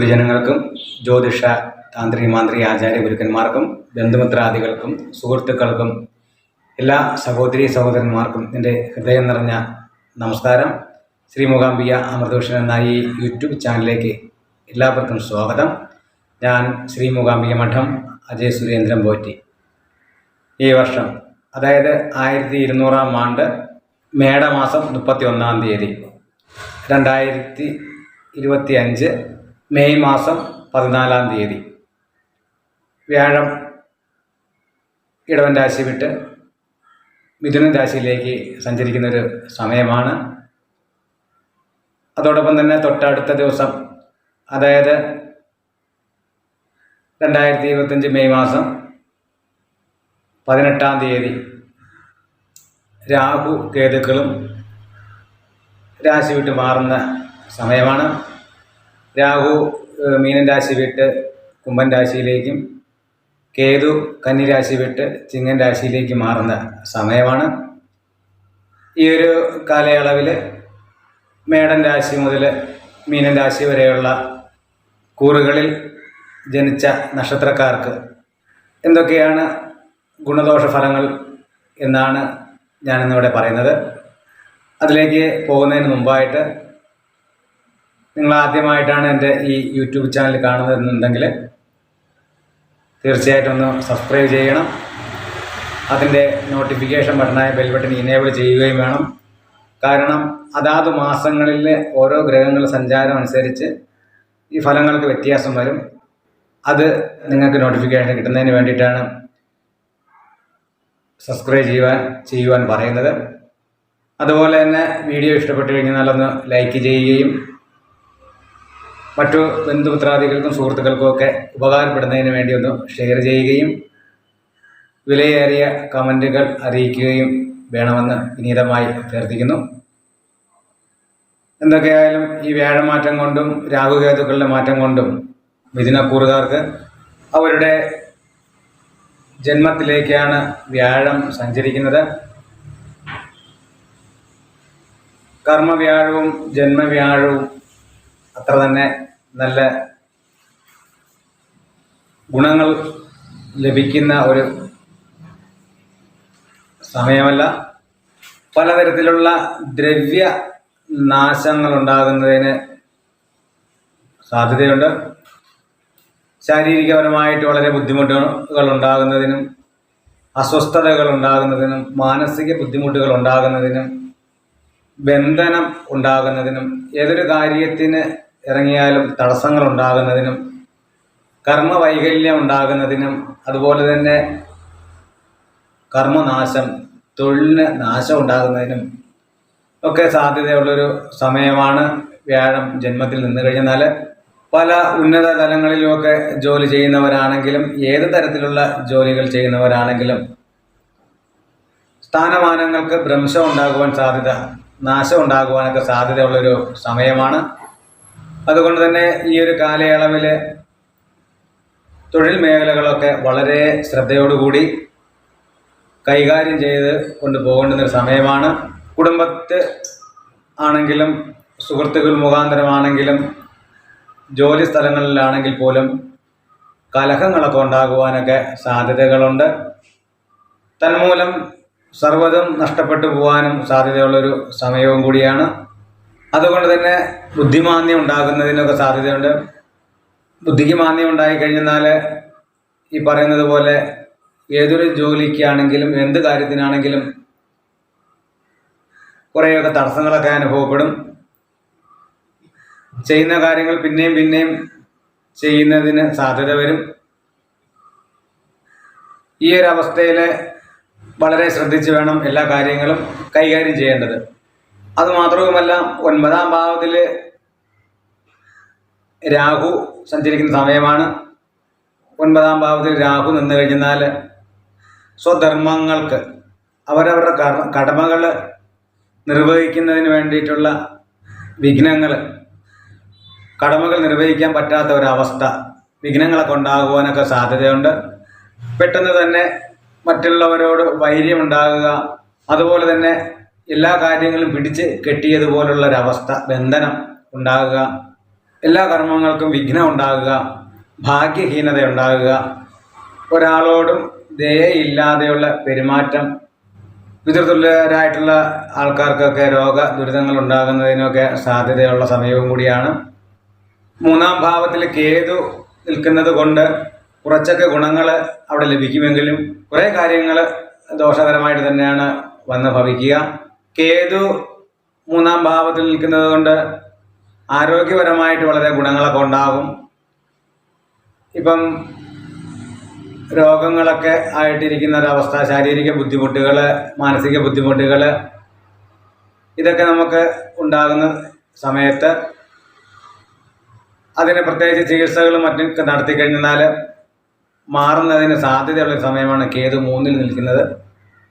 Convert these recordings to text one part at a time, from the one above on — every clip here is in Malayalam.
ഗുരുജനങ്ങൾക്കും ജ്യോതിഷ താന്ത്രിക മാന്ത്രിക ആചാര്യ ഗുരുക്കന്മാർക്കും ബന്ധുമിത്രാദികൾക്കും സുഹൃത്തുക്കൾക്കും എല്ലാ സഹോദരി സഹോദരന്മാർക്കും എന്റെ ഹൃദയം നിറഞ്ഞ നമസ്കാരം. ശ്രീ മൂകാംബിക അമൃതഭൂഷൺ എന്ന ഈ യൂട്യൂബ് ചാനലിലേക്ക് എല്ലാവർക്കും സ്വാഗതം. ഞാൻ ശ്രീ മൂകാംബിക മഠം അജയ് സുരേന്ദ്രൻ പോറ്റി. ഈ വർഷം അതായത് ആയിരത്തി ഇരുന്നൂറാം ആണ്ട് മേടമാസം മുപ്പത്തി ഒന്നാം തീയതി രണ്ടായിരത്തി ഇരുപത്തി അഞ്ച് മെയ് മാസം പതിനാലാം തീയതി. വ്യാഴം ഇടവൻ രാശി വിട്ട് മിഥുനൻ രാശിയിലേക്ക് സഞ്ചരിക്കുന്ന ഒരു സമയമാണ്. അതോടൊപ്പം തന്നെ തൊട്ടടുത്ത ദിവസം അതായത് രണ്ടായിരത്തി ഇരുപത്തഞ്ച് മെയ് മാസം പതിനെട്ടാം തീയതി രാഹു കേതുക്കളും രാശി വിട്ട് മാറുന്ന സമയമാണ്. രാഹു മീനൻ രാശി വിട്ട് കുംഭൻ രാശിയിലേക്കും കേതു കന്നി രാശി വിട്ട് ചിങ്ങൻ രാശിയിലേക്ക് മാറുന്ന സമയമാണ്. ഈ ഒരു കാലയളവിൽ മേടൻ രാശി മുതൽ മീനൻ രാശി വരെയുള്ള കൂറുകളിൽ ജനിച്ച നക്ഷത്രക്കാർക്ക് എന്തൊക്കെയാണ് ഗുണദോഷ ഫലങ്ങൾ എന്നാണ് ഞാനിന്നിവിടെ പറയുന്നത്. അതിലേക്ക് പോകുന്നതിന് മുമ്പായിട്ട് നിങ്ങൾ ആദ്യമായിട്ടാണ് എന്റെ ഈ യൂട്യൂബ് ചാനൽ കാണുന്നത് എന്നുണ്ടെങ്കിൽ തീർച്ചയായിട്ടും ഒന്ന് സബ്സ്ക്രൈബ് ചെയ്യണം. അതിന്റെ നോട്ടിഫിക്കേഷൻ ബട്ടണായ ബെൽ ബട്ടൺ ഇനേബിൾ ചെയ്യുകയും വേണം. കാരണം അതാത് മാസങ്ങളിൽ ഓരോ ഗ്രഹങ്ങൾ സഞ്ചാരം അനുസരിച്ച് ഈ ഫലങ്ങൾക്ക് വ്യത്യാസം വരും. അത് നിങ്ങൾക്ക് നോട്ടിഫിക്കേഷൻ കിട്ടുന്നതിന് വേണ്ടിയിട്ടാണ് സബ്സ്ക്രൈബ് ചെയ്യുവാൻ ചെയ്യുവാൻ പറയുന്നത്. അതുപോലെ തന്നെ വീഡിയോ ഇഷ്ടപ്പെട്ടു കഴിഞ്ഞാൽ ഒന്ന് ലൈക്ക് ചെയ്യുകയും മറ്റു ബന്ധുമിത്രാദികൾക്കും സുഹൃത്തുക്കൾക്കും ഒക്കെ ഉപകാരപ്പെടുന്നതിന് വേണ്ടി ഒന്ന് ഷെയർ ചെയ്യുകയും വിലയേറിയ കമന്റുകൾ അറിയിക്കുകയും വേണമെന്ന് വിനീതമായി അഭ്യർത്ഥിക്കുന്നു. എന്തൊക്കെയായാലും ഈ വ്യാഴമാറ്റം കൊണ്ടും രാഹുകേതുക്കളുടെ മാറ്റം കൊണ്ടും മിഥുനക്കൂറുകാർക്ക് അവരുടെ ജന്മത്തിലേക്കാണ് വ്യാഴം സഞ്ചരിക്കുന്നത്. കർമ്മവ്യാഴവും ജന്മവ്യാഴവും അത്ര തന്നെ നല്ല ഗുണങ്ങൾ ലഭിക്കുന്ന ഒരു സമയമല്ല. പലതരത്തിലുള്ള ദ്രവ്യ നാശങ്ങൾ ഉണ്ടാകുന്നതിന് സാധ്യതയുണ്ട്. ശാരീരികപരമായിട്ട് വളരെ ബുദ്ധിമുട്ടുകൾ ഉണ്ടാകുന്നതിനും അസ്വസ്ഥതകൾ ഉണ്ടാകുന്നതിനും മാനസിക ബുദ്ധിമുട്ടുകൾ ഉണ്ടാകുന്നതിനും ബന്ധനം ഉണ്ടാകുന്നതിനും ഏതൊരു കാര്യത്തിന് ഇറങ്ങിയാലും തടസ്സങ്ങൾ ഉണ്ടാകുന്നതിനും കർമ്മവൈകല്യം ഉണ്ടാകുന്നതിനും അതുപോലെ തന്നെ കർമ്മനാശം തൊഴിലിന് നാശം ഉണ്ടാകുന്നതിനും ഒക്കെ സാധ്യതയുള്ളൊരു സമയമാണ് വ്യാഴം ജന്മത്തിൽ നിന്ന് കഴിഞ്ഞാൽ പല ഉന്നത തലങ്ങളിലുമൊക്കെ ജോലി ചെയ്യുന്നവരാണെങ്കിലും ഏത് തരത്തിലുള്ള ജോലികൾ ചെയ്യുന്നവരാണെങ്കിലും സ്ഥാനമാനങ്ങൾക്ക് ഭ്രംശം ഉണ്ടാകുവാൻ സാധ്യത നാശം ഉണ്ടാകുവാനൊക്കെ സാധ്യതയുള്ളൊരു സമയമാണ്. അതുകൊണ്ട് തന്നെ ഈ ഒരു കാലയളവിൽ തൊഴിൽ മേഖലകളൊക്കെ വളരെ ശ്രദ്ധയോടുകൂടി കൈകാര്യം ചെയ്ത് കൊണ്ടുപോകേണ്ടുന്ന ഒരു സമയമാണ്. കുടുംബത്തെ ആണെങ്കിലും സുഹൃത്തുക്കൾ മുഖാന്തരമാണെങ്കിലും ജോലി സ്ഥലങ്ങളിലാണെങ്കിൽ പോലും കലഹങ്ങളൊക്കെ ഉണ്ടാകുവാനൊക്കെ സാധ്യതകളുണ്ട്. തന്മൂലം സർവതും നഷ്ടപ്പെട്ടു പോകാനും സാധ്യതയുള്ളൊരു സമയവും കൂടിയാണ്. അതുകൊണ്ട് തന്നെ ബുദ്ധിമാന്യം ഉണ്ടാകുന്നതിനൊക്കെ സാധ്യതയുണ്ട്. ബുദ്ധിക്ക് മാന്യം ഉണ്ടായിക്കഴിഞ്ഞാൽ ഈ പറയുന്നത് പോലെ ഏതൊരു ജോലിക്കാണെങ്കിലും എന്ത് കാര്യത്തിനാണെങ്കിലും കുറേയൊക്കെ തടസ്സങ്ങളൊക്കെ അനുഭവപ്പെടും. ചെയ്യുന്ന കാര്യങ്ങൾ പിന്നെയും പിന്നെയും ചെയ്യുന്നതിന് സാധ്യത വരും. ഈ ഒരു അവസ്ഥയിൽ വളരെ ശ്രദ്ധിച്ച് വേണം എല്ലാ കാര്യങ്ങളും കൈകാര്യം ചെയ്യേണ്ടത്. അതുമാത്രവുമല്ല ഒൻപതാം ഭാവത്തിൽ രാഹു സഞ്ചരിക്കുന്ന സമയമാണ്. ഒൻപതാം ഭാവത്തിൽ രാഹു നിന്ന് കഴിഞ്ഞാൽ സ്വധർമ്മങ്ങൾക്ക് അവരവരുടെ കർമ്മ കടമകൾ നിർവഹിക്കുന്നതിന് വേണ്ടിയിട്ടുള്ള വിഘ്നങ്ങൾ കടമകൾ നിർവഹിക്കാൻ പറ്റാത്ത ഒരവസ്ഥ വിഘ്നങ്ങളൊക്കെ ഉണ്ടാകുവാനൊക്കെ സാധ്യതയുണ്ട്. പെട്ടെന്ന് തന്നെ മറ്റുള്ളവരോട് വൈര്യമുണ്ടാകുക അതുപോലെ തന്നെ എല്ലാ കാര്യങ്ങളും പിടിച്ച് കെട്ടിയതുപോലുള്ള ഒരവസ്ഥ ബന്ധനം ഉണ്ടാകുക എല്ലാ കർമ്മങ്ങൾക്കും വിഘ്നം ഉണ്ടാകുക ഭാഗ്യഹീനത ഉണ്ടാകുക ഒരാളോടും ദയയില്ലാതെയുള്ള പെരുമാറ്റം പിതൃതുല്യരായിട്ടുള്ള ആൾക്കാർക്കൊക്കെ രോഗ ദുരിതങ്ങൾ ഉണ്ടാകുന്നതിനൊക്കെ സാധ്യതയുള്ള സമയവും കൂടിയാണ്. മൂന്നാം ഭാവത്തിൽ കേതു നിൽക്കുന്നത് കൊണ്ട് കുറച്ചൊക്കെ ഗുണങ്ങൾ അവിടെ ലഭിക്കുമെങ്കിലും കുറേ കാര്യങ്ങൾ ദോഷകരമായിട്ട് തന്നെയാണ് വന്ന് ഭവിക്കുക. കേതു മൂന്നാം ഭാവത്തിൽ നിൽക്കുന്നത് കൊണ്ട് ആരോഗ്യപരമായിട്ട് വളരെ ഗുണങ്ങളൊക്കെ ഉണ്ടാകും. ഇപ്പം രോഗങ്ങളൊക്കെ ആയിട്ടിരിക്കുന്ന ഒരവസ്ഥ ശാരീരിക ബുദ്ധിമുട്ടുകൾ മാനസിക ബുദ്ധിമുട്ടുകൾ ഇതൊക്കെ നമുക്ക് ഉണ്ടാകുന്ന സമയത്ത് അതിന് പ്രത്യേകിച്ച് ചികിത്സകളും മറ്റും നടത്തി കഴിഞ്ഞാൽ മാറുന്നതിന് സാധ്യതയുള്ള സമയമാണ് കേതു മൂന്നിൽ നിൽക്കുന്നത്.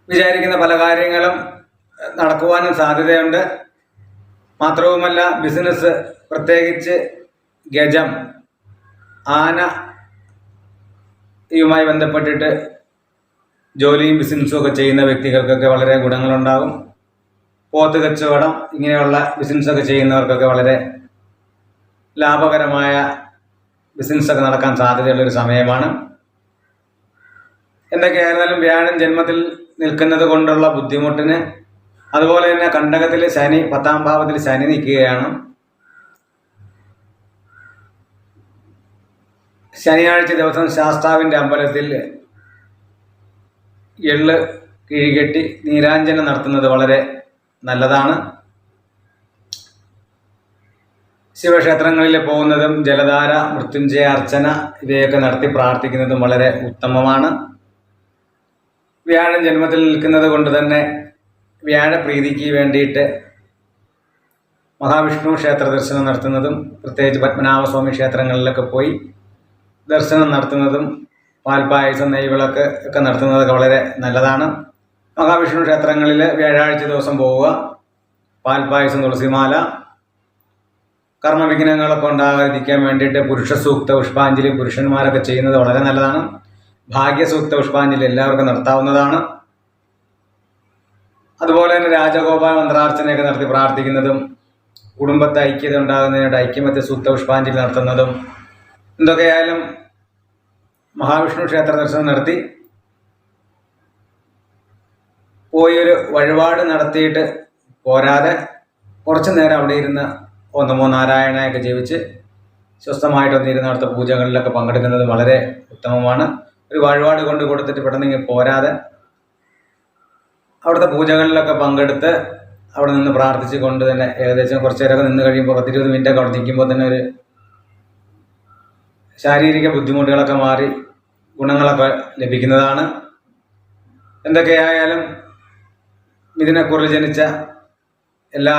വിചാരിക്കുന്ന പല കാര്യങ്ങളും നടക്കുവാനും സാധ്യതയുണ്ട്. മാത്രവുമല്ല ബിസിനസ് പ്രത്യേകിച്ച് ഗജം ആന യുമായി ബന്ധപ്പെട്ടിട്ട് ജോലിയും ബിസിനസ്സും ഒക്കെ ചെയ്യുന്ന വ്യക്തികൾക്കൊക്കെ വളരെ ഗുണങ്ങളുണ്ടാകും. പോത്ത് കച്ചവടം ഇങ്ങനെയുള്ള ബിസിനസ്സൊക്കെ ചെയ്യുന്നവർക്കൊക്കെ വളരെ ലാഭകരമായ ബിസിനസ്സൊക്കെ നടക്കാൻ സാധ്യതയുള്ളൊരു സമയമാണ്. എന്തൊക്കെയായിരുന്നാലും വ്യാഴം ജന്മത്തിൽ നിൽക്കുന്നത് കൊണ്ടുള്ള ബുദ്ധിമുട്ടിന് അതുപോലെ തന്നെ കണ്ടകത്തിലെ ശനി പത്താം ഭാവത്തിൽ ശനി നിൽക്കുകയാണ്. ശനിയാഴ്ച ദിവസം ശാസ്താവിന്റെ അമ്പലത്തിൽ എള്ള് കിഴികെട്ടി നീരാഞ്ജനം നടത്തുന്നത് വളരെ നല്ലതാണ്. ശിവക്ഷേത്രങ്ങളിൽ പോകുന്നതും ജലധാര മൃത്യുഞ്ജയ അർച്ചന ഇവയൊക്കെ നടത്തി പ്രാർത്ഥിക്കുന്നതും വളരെ ഉത്തമമാണ്. വ്യാഴം ജന്മത്തിൽ നിൽക്കുന്നത് കൊണ്ട് തന്നെ വ്യാഴപ്രീതിക്ക് വേണ്ടിയിട്ട് മഹാവിഷ്ണു ക്ഷേത്ര ദർശനം നടത്തുന്നതും പ്രത്യേകിച്ച് പത്മനാഭസ്വാമി ക്ഷേത്രങ്ങളിലൊക്കെ പോയി ദർശനം നടത്തുന്നതും പാൽപ്പായസം നെയ്വിളക്ക് ഒക്കെ നടത്തുന്നതൊക്കെ വളരെ നല്ലതാണ്. മഹാവിഷ്ണു ക്ഷേത്രങ്ങളിൽ വ്യാഴാഴ്ച ദിവസം പോവുക. പാൽപ്പായസം തുളസിമാല കർമ്മവിഘ്നങ്ങളൊക്കെ ഉണ്ടാകാതിരിക്കാൻ വേണ്ടിയിട്ട് പുരുഷ സൂക്ത പുഷ്പാഞ്ജലി പുരുഷന്മാരൊക്കെ ചെയ്യുന്നത് വളരെ നല്ലതാണ്. ഭാഗ്യസൂക്ത പുഷ്പാഞ്ജലി എല്ലാവർക്കും നടത്താവുന്നതാണ്. അതുപോലെ തന്നെ രാജഗോപാൽ മന്ത്രാർച്ചനയൊക്കെ നടത്തി പ്രാർത്ഥിക്കുന്നതും കുടുംബത്തെ ഐക്യത ഉണ്ടാകുന്നതിനായിട്ട് ഐക്യമത്യ സൂക്ത പുഷ്പാഞ്ജലി നടത്തുന്നതും എന്തൊക്കെയായാലും മഹാവിഷ്ണു ക്ഷേത്ര ദർശനം നടത്തി പോയി ഒരു വഴിപാട് നടത്തിയിട്ട് പോരാതെ കുറച്ചു നേരം അവിടെ ഇരുന്ന് ഒന്നമോ നാരായണയൊക്കെ ജീവിച്ച് സ്വസ്ഥമായിട്ടൊന്നിരുന്ന് നടത്ത പൂജകളിലൊക്കെ പങ്കെടുക്കുന്നത് വളരെ ഉത്തമമാണ്. ഒരു വഴിപാട് കൊണ്ട് കൊടുത്തിട്ട് പെട്ടെന്ന് പോരാതെ അവിടുത്തെ പൂജകളിലൊക്കെ പങ്കെടുത്ത് അവിടെ നിന്ന് പ്രാർത്ഥിച്ച് കൊണ്ട് തന്നെ ഏകദേശം കുറച്ച് നേരമൊക്കെ നിന്ന് കഴിയുമ്പോൾ പത്തിരുപത് മിനിറ്റ് ഒക്കെ അവിടെ നിൽക്കുമ്പോൾ തന്നെ ഒരു ശാരീരിക ബുദ്ധിമുട്ടുകളൊക്കെ മാറി ഗുണങ്ങളൊക്കെ ലഭിക്കുന്നതാണ്. എന്തൊക്കെയായാലും മിഥുനക്കുറിൽ ജനിച്ച എല്ലാ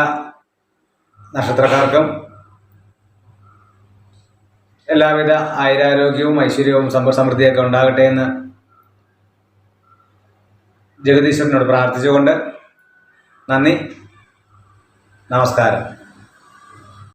നക്ഷത്രക്കാർക്കും എല്ലാവിധ ആയുരാരോഗ്യവും ഐശ്വര്യവും സമ്പദ് സമൃദ്ധിയൊക്കെ ഉണ്ടാകട്ടെ എന്ന് ജഗദീശ്വരനോട് പ്രാർത്ഥിച്ചുകൊണ്ട് നന്ദി. നമസ്കാരം.